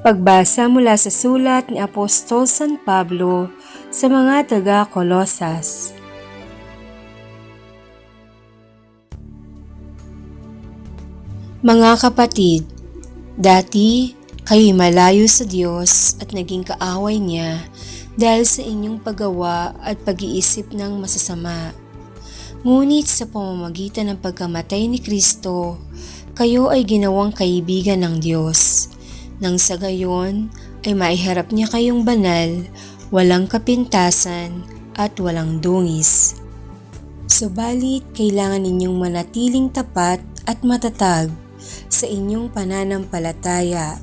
Pagbasa mula sa sulat ni Apostol San Pablo sa mga taga-Kolosas. Mga kapatid, dati kayo'y malayo sa Diyos at naging kaaway niya dahil sa inyong paggawa at pag-iisip ng masasama. Ngunit sa pamamagitan ng pagkamatay ni Kristo, kayo ay ginawang kaibigan ng Diyos. Nang sa gayon ay maiharap niya kayong banal, walang kapintasan at walang dungis. Subalit, kailangan ninyong manatiling tapat at matatag sa inyong pananampalataya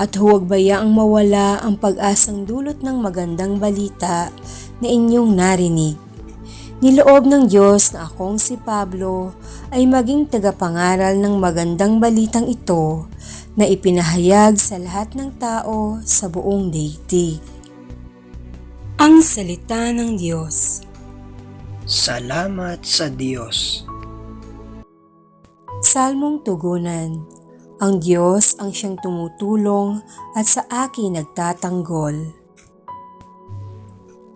at huwag bayaang mawala ang pag-asang dulot ng magandang balita na inyong narinig. Niloob ng Diyos na akong si Pablo ay maging tagapangaral ng magandang balitang ito na ipinahayag sa lahat ng tao sa buong daigdig. Ang Salita ng Diyos Salamat sa Diyos. Salmong Tugunan Ang Diyos ang siyang tumutulong at sa akin nagtatanggol.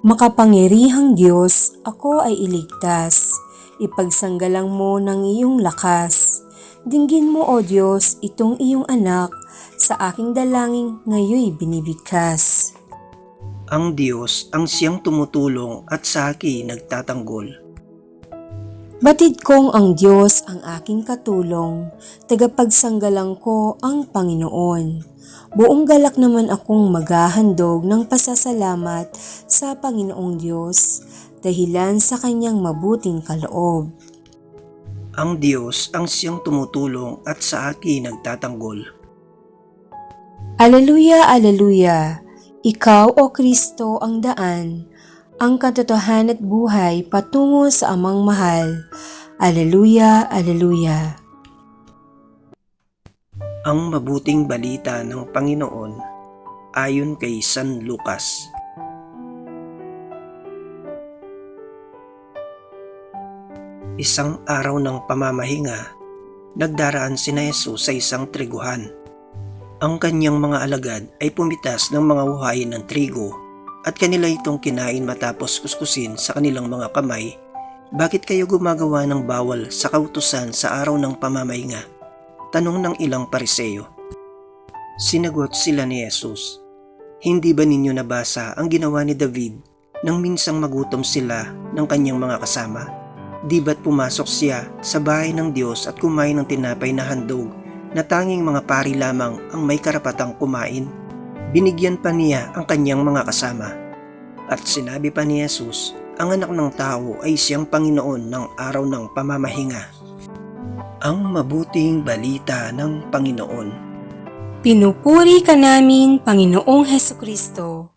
Makapangyarihang Diyos, ako ay iligtas. Ipagsanggalang mo ng iyong lakas. Dinggin mo, O Diyos, itong iyong anak, sa aking dalangin ngayoy binibigkas. Ang Diyos ang siyang tumutulong at sa akin nagtatanggol. Batid kong ang Diyos ang aking katulong, tagapagsanggalang ko ang Panginoon. Buong galak naman akong maghahandog ng pasasalamat sa Panginoong Diyos dahilan sa kanyang mabuting kaloob. Ang Diyos ang siyang tumutulong at sa akin nagtatanggol. Aleluya, aleluya! Ikaw, O Kristo, ang daan, ang katotohanan at buhay patungo sa amang mahal. Aleluya, aleluya! Ang mabuting balita ng Panginoon ayon kay San Lucas. Isang araw ng pamamahinga, nagdaraan si Jesus sa isang triguhan. Ang kanyang mga alagad ay pumitas ng mga uhayin ng trigo at kanila itong kinain matapos kuskusin sa kanilang mga kamay. Bakit kayo gumagawa ng bawal sa kautusan sa araw ng pamamahinga? Tanong ng ilang pariseyo. Sinagot sila ni Jesus, Hindi ba ninyo nabasa ang ginawa ni David nang minsang magutom sila ng kanyang mga kasama? Di ba't pumasok siya sa bahay ng Diyos at kumain ng tinapay na handog na tanging mga pari lamang ang may karapatang kumain? Binigyan pa niya ang kanyang mga kasama. At sinabi pa ni Jesus, ang anak ng tao ay siyang Panginoon ng araw ng pamamahinga. Ang mabuting balita ng Panginoon. Pinupuri ka namin, Panginoong Heso Kristo.